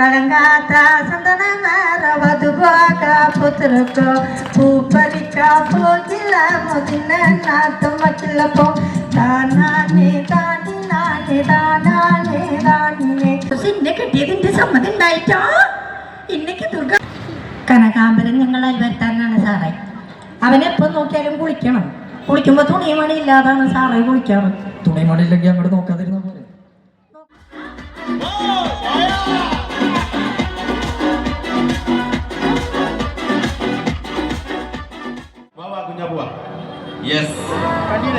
കടങ്ങാത്ത സന്തനമേറവതുവാക പുത്രക്കോ താനാനെ. താനാനെ കനകാമ്പരം ഞങ്ങൾ അൽവരുത്താനാണ് സാറേ. അവനെപ്പോൾ നോക്കിയാലും കുളിക്കണം. കുളിക്കുമ്പോൾ തുണിമണി ഇല്ലാതാണ് സാറേ കുളിക്കാറ്. തുണിമണി ഇല്ലെങ്കിൽ അങ്ങോട്ട് നോക്കാതിരുന്ന Oh! യെസ്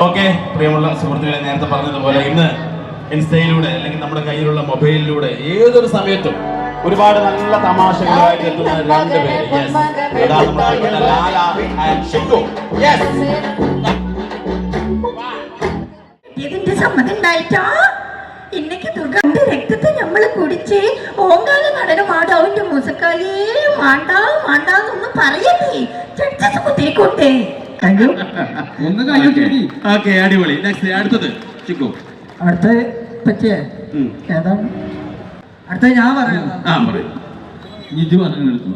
ഓക്കെ പ്രിയമുള്ള സുഹൃത്തുക്കളെ നേരത്തെ പറഞ്ഞതുപോലെ ഇന്ന് ഇൻസ്റ്റയിലൂടെ അല്ലെങ്കിൽ നമ്മുടെ കയ്യിലുള്ള മൊബൈലിലൂടെ ഏതൊരു സമയത്തും ഒരുപാട് നല്ല തമാശകളായിട്ട് എത്തുന്ന രണ്ട് പേര്. യെസ് അതാണ് നമ്മുടെ ലാല and ഷിക്കു യെസ് ഇതിന്റെ സമ്മതി ഉണ്ടായിട്ടോ? ഇന്നക്ക് ദുർഗന്റെ രക്തത്തെ നമ്മൾ കുടിച്ച് ഓങ്കാല നടന അവന്റെ മുസക്കാലേ മാണ്ടാ മാണ്ടാന്നൊന്നും പറയല്ലേ? ചടിച്ചു കുത്തിരിക്കോട്ടെ? Thank you. ഒന്ന് ഓക്കെ അടിപൊളി. നെക്സ്റ്റ് അടുത്തത്. ചിക്കു. അടുത്ത പറ്റിയേ. ഏതാണ് അടുത്ത ഞാൻ പറയുന്നത് ആ പറയും. നിജു പറഞ്ഞെടുത്തു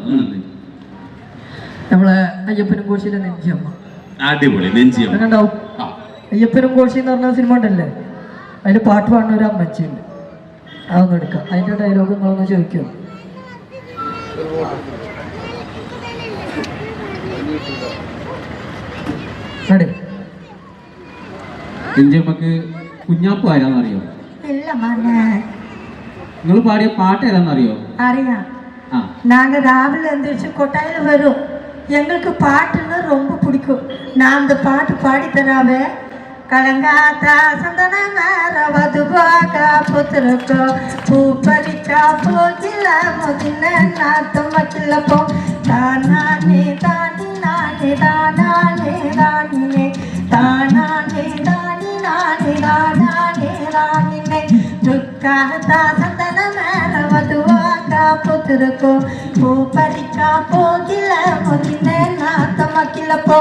നമ്മളെ അയ്യപ്പനും കോശിയിലെ നെഞ്ചിയമ്മ അടിപൊളി നെഞ്ചിയമ്മ അങ്ങണ്ടാവും അയ്യപ്പനും കോശി എന്ന് പറഞ്ഞ സിനിമ ഉണ്ടല്ലേ? അതിൽ പാട്ട് പാടുന്ന ഒരു അമ്മച്ചിയുണ്ട്. അതൊന്നും എടുക്കാം. അതിന്റെ ഡയലോഗ് നിങ്ങളൊന്ന് ചോദിക്കുമോ? എഞ്ചമ്മക്ക് കുഞ്ഞാപ്പ് ആരാന്നറിയോ ഇല്ല മോനെ നിങ്ങൾ പാടിയ പാട്ട് ഏതാണെന്നറിയോ അറിയാം ആ நாங்க ராவில எந்திரிச்சு கொட்டாயில வரும் எங்களுக்கு பாட்டுன்னு ரொம்ப பிடிக்கும் நான் அந்த பாட்டு பாடி தராவே கலங்காத்தா சந்தன மேற வதுவாக புத்திரக்கோ பூ பறிக்கா போகில முதின நாத்தம் வச்சில்லப்போ தானானே தானி நானே தானானே தானினே தானானே कहता सदन मेरा वधुआ का पुत्र को पो परिका पो गिल मुकिने ना तमकिल पो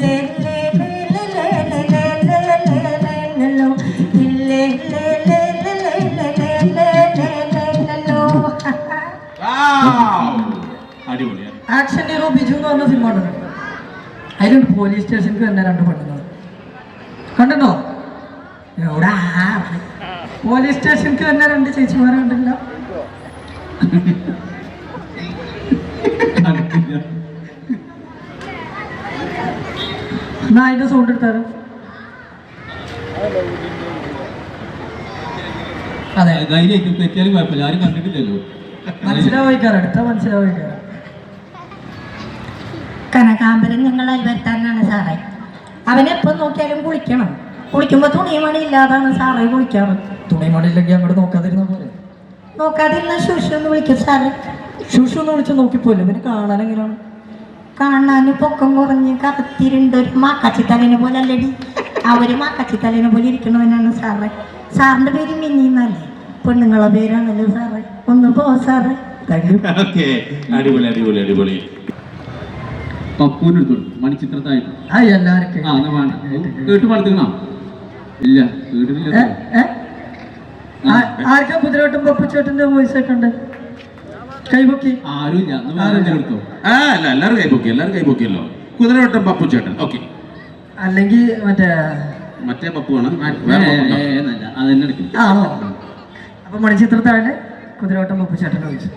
ले ले ले ले ले ले ले ले ले ले ले लो ले ले ले ले ले ले ले ले ले ले ले लो ആക്ഷൻ ഹീറോ ബിജു എന്ന് പറഞ്ഞ സിനിമ ഉണ്ടല്ലോ അതിലുണ്ട് പോലീസ് സ്റ്റേഷനിൽ തന്നെ രണ്ട് പെണ്ണുങ്ങൾ കണ്ടോ എവിടാ പോലീസ് സ്റ്റേഷനിൽ തന്നെ രണ്ട് ചേച്ചിമാരുണ്ടല്ലോ. എന്നാ അതിന്റെ സൗണ്ട് എടുത്താറ് അതെ ധൈര്യം തെറ്റിയാലും കുഴപ്പമില്ല. ആരും കണ്ടിട്ടില്ലല്ലോ. മനസ്സിലാവിക്കാറ് അടുത്ത മനസ്സിലാവിക്കാറ് കനകാമ്പരൻ ഞങ്ങൾ വരുത്താനാണ് സാറേ. അവനെപ്പം നോക്കിയാലും കുളിക്കണം. കുളിക്കുമ്പോൾ തുണിമണി ഇല്ലാതാണ് സാറേ കുളിക്കാറ്. തുണിമണിയില്ലെങ്കിൽ അങ്ങോട്ട് നോക്കാതിരുന്ന പോലെ നോക്കാതിരുന്ന ശുശു എന്ന് വിളിക്കും സാറേ. ശുഷു എന്ന് വിളിച്ച് നോക്കിപ്പോയില്ല? പിന്നെ കാണാൻ എങ്ങനെയാണ്? കാണാൻ പൊക്കം കുറഞ്ഞ് കറുത്തിരുണ്ട് ഒരു മാക്കാച്ചിത്തലേനെ പോലെ അല്ലടി ആ ഒരു മാക്കാച്ചിത്തലേനെ പോലെ ഇരിക്കണവനാണ് സാറേ. സാറിന്റെ പേര് മിന്നിന്നല്ലേ പെണ്ണുങ്ങളെ പേരാണല്ലോ സാറേ. ഒന്ന് പോ സാറേ. അടിപൊളി അടിപൊളി അടിപൊളി. മണിച്ചിത്രത്തായിട്ട്? കേട്ട് പഠിത്തണോ ഇല്ല കേട്ടിട്ടില്ല. ആർക്കാ കുതിരവട്ടം പപ്പുച്ചേട്ടന്റെ വോയിസ് ഒക്കെ ഉണ്ട്? കൈപൊക്കി. ആരും എടുത്തോ? ആ അല്ല എല്ലാവരും കുതിരവട്ടം ഓക്കെ. അല്ലെങ്കിൽ മറ്റേ മറ്റേ പപ്പുവാണ്? മറ്റേ വേറെ പപ്പുണ്ടോ? ഏ, എന്നല്ല അതെന്നെ എടുക്കും. ആണോ? അപ്പൊ മണിച്ചിത്രത്താഴ് കുതിരവട്ടം പപ്പുച്ചേട്ടന്റെ വോയിസ്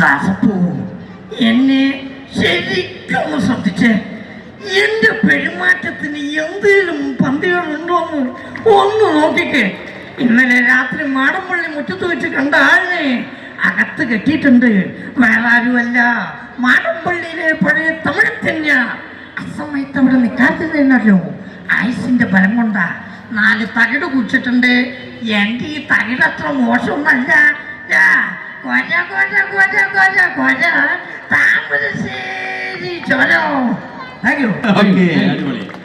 ദാസപ്പൂ എന്നെ ശരിക്കും ശ്രദ്ധിച്ചേ. എന്റെ പെരുമാറ്റത്തിന് എന്തെങ്കിലും പന്തികളുണ്ടോന്ന് ഒന്ന് നോക്കിക്കേ. ഇന്നലെ രാത്രി മാടമ്പള്ളി മുറ്റത്ത് വെച്ച് കണ്ട ആളിനെ അകത്ത് കെട്ടിയിട്ടുണ്ട്. വേറെ ആരുമല്ല മാടമ്പള്ളിയിലെ പഴയ തമിഴ് തന്നെയാ അസമയത്ത് അവിടെ നിൽക്കാത്തിരുന്നല്ലോ ആയുസിന്റെ ബലം കൊണ്ടാ നാല് തകിട് കുടിച്ചിട്ടുണ്ട് എന്റെ ഈ തകിട് അത്ര മോശമൊന്നല്ല. കൊല കൊല കൊല കൊല കൊല താമരശ്ശേരി ചോരോ. Thank you.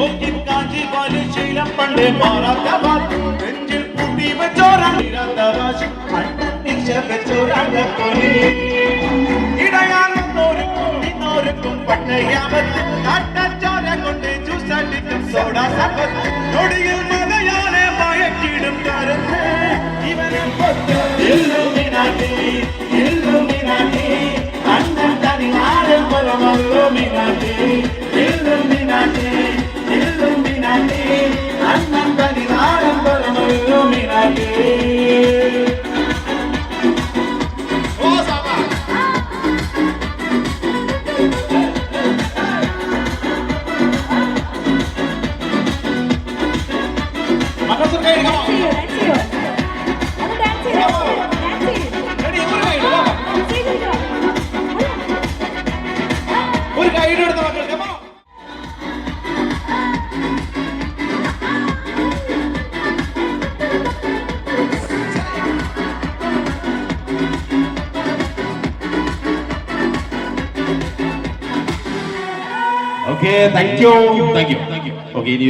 மூக்கில் காஞ்சி பாலி சீலம் பண்டு மாறாத்தவாள் நெஞ்சில் பூட்டி வச்சோரா நிறாத்தவாசி பெற்றோராங்க இடையானோருக்கும் இன்னோருக்கும் பட்டையாவது காட்டச்சோர கொண்டு ஜூஸ் அடிக்கும் சோடா சபத் நொடியில் மலையாலே மயக்கிடும் கருத்து. இவனை பொத்து okay thank you thank you okay ഇനി